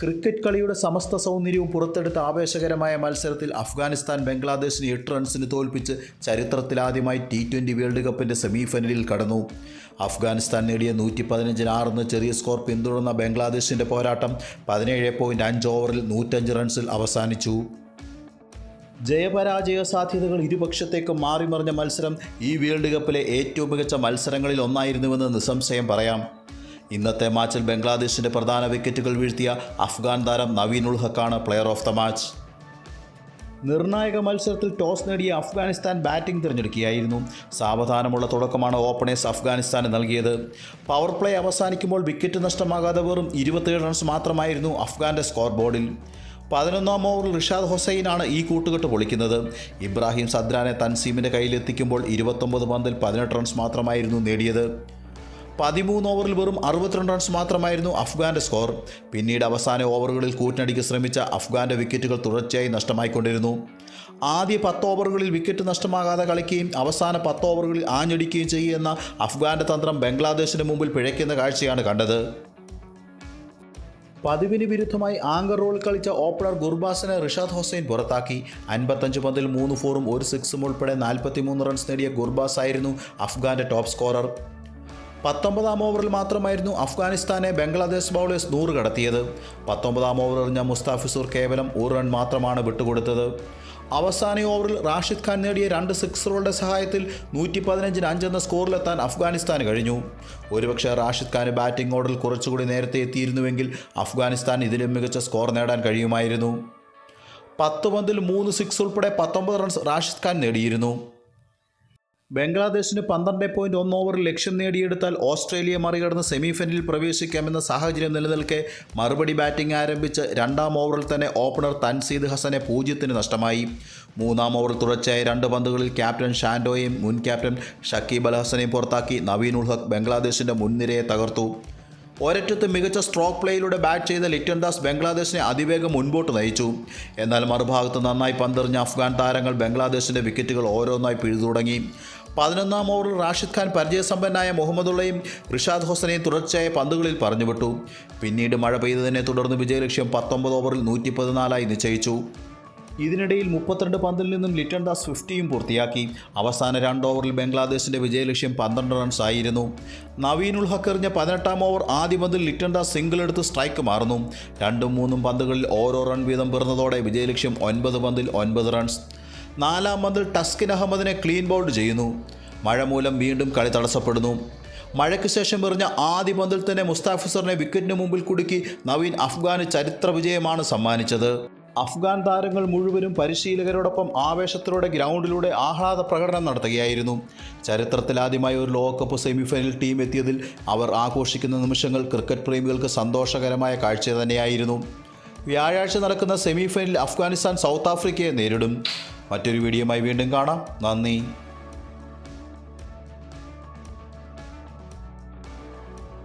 Cricket കളിയുടെ സമസ്ത സൗന്ദര്യവും പുറത്തെടുത്ത ആവേശകരമായ മത്സരത്തിൽ അഫ്ഗാനിസ്ഥാൻ ബംഗ്ലാദേശിനെ എട്ട് റൺസിന് തോൽപ്പിച്ച് ചരിത്രത്തിലാദ്യമായി ടി ട്വന്റി വേൾഡ് കപ്പിന്റെ സെമിഫൈനലിൽ കടന്നു. അഫ്ഗാനിസ്ഥാൻ നേടിയ നൂറ്റി പതിനഞ്ചിന് ആറെന്ന് ചെറിയ സ്കോർ പിന്തുടർന്ന ബംഗ്ലാദേശിന്റെ പോരാട്ടം പതിനേഴ് പോയിന്റ് അഞ്ച് ഓവറിൽ നൂറ്റഞ്ച് റൺസിൽ അവസാനിച്ചു. ജയപരാജയ സാധ്യതകൾ ഇരുപക്ഷത്തേക്കും മാറിമറിഞ്ഞ മത്സരം ഈ വേൾഡ് കപ്പിലെ ഏറ്റവും മികച്ച മത്സരങ്ങളിൽ ഒന്നായിരുന്നുവെന്ന് നിസ്സംശയം പറയാം. ഇന്നത്തെ മാച്ചിൽ ബംഗ്ലാദേശിന്റെ പ്രധാന വിക്കറ്റുകൾ വീഴ്ത്തിയ അഫ്ഗാൻ താരം നവീൻ ഉൾ ഹക്കാണ് പ്ലെയർ ഓഫ് ദ മാച്ച് നിർണായക മത്സരത്തിൽ ടോസ് നേടിയ അഫ്ഗാനിസ്ഥാൻ ബാറ്റിംഗ് തിരഞ്ഞെടുക്കുകയായിരുന്നു. സാവധാനമുള്ള തുടക്കമാണ് ഓപ്പണേഴ്സ് അഫ്ഗാനിസ്ഥാന് നൽകിയത്. പവർ പ്ലേ അവസാനിക്കുമ്പോൾ വിക്കറ്റ് നഷ്ടമാകാതെ വെറും ഇരുപത്തേഴ് റൺസ് മാത്രമായിരുന്നു അഫ്ഗാന്റെ സ്കോർ ബോർഡിൽ പതിനൊന്നാം ഓവറിൽ റിഷാദ് ഹുസൈനാണ് ഈ കൂട്ടുകെട്ട് പൊളിക്കുന്നത്. ഇബ്രാഹിം സദ്രാനെ തൻസീമിന്റെ കയ്യിലെത്തിക്കുമ്പോൾ ഇരുപത്തൊമ്പത് പന്തിൽ പതിനെട്ട് റൺസ് മാത്രമായിരുന്നു നേടിയത്. പതിമൂന്ന് ഓവറിൽ വെറും അറുപത്തിരണ്ട് റൺസ് മാത്രമായിരുന്നു അഫ്ഗാന്റെ സ്കോർ. പിന്നീട് അവസാന ഓവറുകളിൽ കൂറ്റിനടിക്ക് ശ്രമിച്ച അഫ്ഗാന്റെ വിക്കറ്റുകൾ തുടർച്ചയായി നഷ്ടമായിക്കൊണ്ടിരുന്നു. ആദ്യ പത്ത് ഓവറുകളിൽ വിക്കറ്റ് നഷ്ടമാകാതെ കളിക്കുകയും അവസാന പത്ത് ഓവറുകളിൽ ആഞ്ഞടിക്കുകയും ചെയ്യുന്ന അഫ്ഗാന്റെ തന്ത്രം ബംഗ്ലാദേശിന് മുമ്പിൽ പിഴയ്ക്കുന്ന കാഴ്ചയാണ് കണ്ടത്. പതിവിന് വിരുദ്ധമായി ആങ്കർ റോൾ കളിച്ച ഓപ്പണർ ഗുർബാസിനെ റിഷാദ് ഹുസൈൻ പുറത്താക്കി. അൻപത്തഞ്ച് പന്തിൽ മൂന്ന് ഫോറും ഒരു സിക്സും ഉൾപ്പെടെ നാൽപ്പത്തിമൂന്ന് റൺസ് നേടിയ ഗുർബാസ് ആയിരുന്നു അഫ്ഗാന്റെ ടോപ്പ് സ്കോറർ. പത്തൊമ്പതാം ഓവറിൽ മാത്രമായിരുന്നു അഫ്ഗാനിസ്ഥാനെ ബംഗ്ലാദേശ് ബൗളേഴ്സ് നൂറ് കടത്തിയത്. പത്തൊമ്പതാം ഓവർ എറിഞ്ഞ മുസ്താഫിസൂർ കേവലം ഒരു റൺ മാത്രമാണ് വിട്ടുകൊടുത്തത്. അവസാന ഓവറിൽ റാഷിദ് ഖാൻ നേടിയ രണ്ട് സിക്സറുകളുടെ സഹായത്തിൽ നൂറ്റി പതിനഞ്ചിന് അഞ്ചെന്ന സ്കോറിലെത്താൻ അഫ്ഗാനിസ്ഥാന് കഴിഞ്ഞു. ഒരുപക്ഷെ റാഷിദ് ഖാന് ബാറ്റിംഗ് ഓർഡറിൽ കുറച്ചുകൂടി നേരത്തെ എത്തിയിരുന്നുവെങ്കിൽ അഫ്ഗാനിസ്ഥാൻ ഇതിലും മികച്ച സ്കോർ നേടാൻ കഴിയുമായിരുന്നു. പത്ത് പന്തിൽ മൂന്ന് സിക്സ് ഉൾപ്പെടെ പത്തൊമ്പത് റൺസ് റാഷിദ് ഖാൻ നേടിയിരുന്നു. ബംഗ്ലാദേശിന് പന്ത്രണ്ട് പോയിന്റ് ഒന്ന് ഓവറിൽ ലക്ഷ്യം നേടിയെടുത്താൽ ഓസ്ട്രേലിയ മറികടന്ന് സെമിഫൈനലിൽ പ്രവേശിക്കാമെന്ന സാഹചര്യം നിലനിൽക്കെ മറുപടി ബാറ്റിംഗ് ആരംഭിച്ച് രണ്ടാം ഓവറിൽ തന്നെ ഓപ്പണർ തൻസീദ് ഹസനെ പൂജ്യത്തിന് നഷ്ടമായി. മൂന്നാം ഓവറിൽ തുടർച്ചയായ രണ്ട് പന്തുകളിൽ ക്യാപ്റ്റൻ ഷാൻഡോയെയും മുൻ ക്യാപ്റ്റൻ ഷക്കീബ് അൽ ഹസനെയും പുറത്താക്കി. നവീൻ ഉൾ ബംഗ്ലാദേശിന്റെ മുൻനിരയെ തകർത്തു. ഒരറ്റത്ത് മികച്ച സ്ട്രോക്ക് പ്ലേയിലൂടെ ബാറ്റ് ചെയ്ത ലിറ്റൻ ദാസ് ബംഗ്ലാദേശിനെ അതിവേഗം മുൻപോട്ട് നയിച്ചു. എന്നാൽ മറുഭാഗത്ത് നന്നായി പന്തെറിഞ്ഞ അഫ്ഗാൻ താരങ്ങൾ ബംഗ്ലാദേശിന്റെ വിക്കറ്റുകൾ ഓരോന്നായി പിഴുതു തുടങ്ങി. പതിനൊന്നാം ഓവറിൽ റാഷിദ് ഖാൻ പരിചയസമ്പന്നനായ മുഹമ്മദുള്ളയും റിഷാദ് ഹുസനെയും തുടർച്ചയായ പന്തുകളിൽ പറഞ്ഞുവിട്ടു പിന്നീട് മഴ പെയ്തതിനെ തുടർന്ന് വിജയലക്ഷ്യം പത്തൊമ്പത് ഓവറിൽ നൂറ്റി പതിനാലായി നിശ്ചയിച്ചു. ഇതിനിടയിൽ മുപ്പത്തിരണ്ട് പന്തിൽ നിന്നും ലിറ്റൺ ദാസ് ഫിഫ്റ്റിയും പൂർത്തിയാക്കി. അവസാന രണ്ട് ഓവറിൽ ബംഗ്ലാദേശിന്റെ വിജയലക്ഷ്യം പന്ത്രണ്ട് റൺസ് ആയിരുന്നു. നവീൻ ഉൾ ഹക്ക് എറിഞ്ഞ പതിനെട്ടാം ഓവർ ആദ്യ പന്തിൽ ലിറ്റൺ ദാസ് സിംഗിൾ എടുത്ത് സ്ട്രൈക്ക് മാറുന്നു. രണ്ടും മൂന്നും പന്തുകളിൽ ഓരോ റൺ വീതം പിറന്നതോടെ വിജയലക്ഷ്യം ഒൻപത് പന്തിൽ ഒൻപത് റൺസ് നാലാം പന്തിൽ ടസ്കിൻ അഹമ്മദിനെ ക്ലീൻ ബൗൾഡ് ചെയ്യുന്നു. മഴ മൂലം വീണ്ടും കളി തടസ്സപ്പെടുന്നു. മഴയ്ക്ക് ശേഷം എറിഞ്ഞ ആദ്യ പന്തിൽ തന്നെ മുസ്താഫിസറിനെ വിക്കറ്റിന് മുമ്പിൽ കുടുക്കി നവീൻ അഫ്ഗാന് ചരിത്ര വിജയമാണ് സമ്മാനിച്ചത്. അഫ്ഗാൻ താരങ്ങൾ മുഴുവനും പരിശീലകരോടൊപ്പം ആവേശത്തിലൂടെ ഗ്രൗണ്ടിലൂടെ ആഹ്ലാദ പ്രകടനം നടത്തുകയായിരുന്നു. ചരിത്രത്തിലാദ്യമായി ഒരു ലോകകപ്പ് സെമിഫൈനൽ ടീം എത്തിയതിൽ അവർ ആഘോഷിക്കുന്ന നിമിഷങ്ങൾ ക്രിക്കറ്റ് പ്രേമികൾക്ക് സന്തോഷകരമായ കാഴ്ച തന്നെയായിരുന്നു. വ്യാഴാഴ്ച നടക്കുന്ന സെമിഫൈനലിൽ അഫ്ഗാനിസ്ഥാൻ സൗത്ത് ആഫ്രിക്കയെ നേരിടും. മറ്റൊരു വീഡിയോയുമായി വീണ്ടും കാണാം. നന്ദി.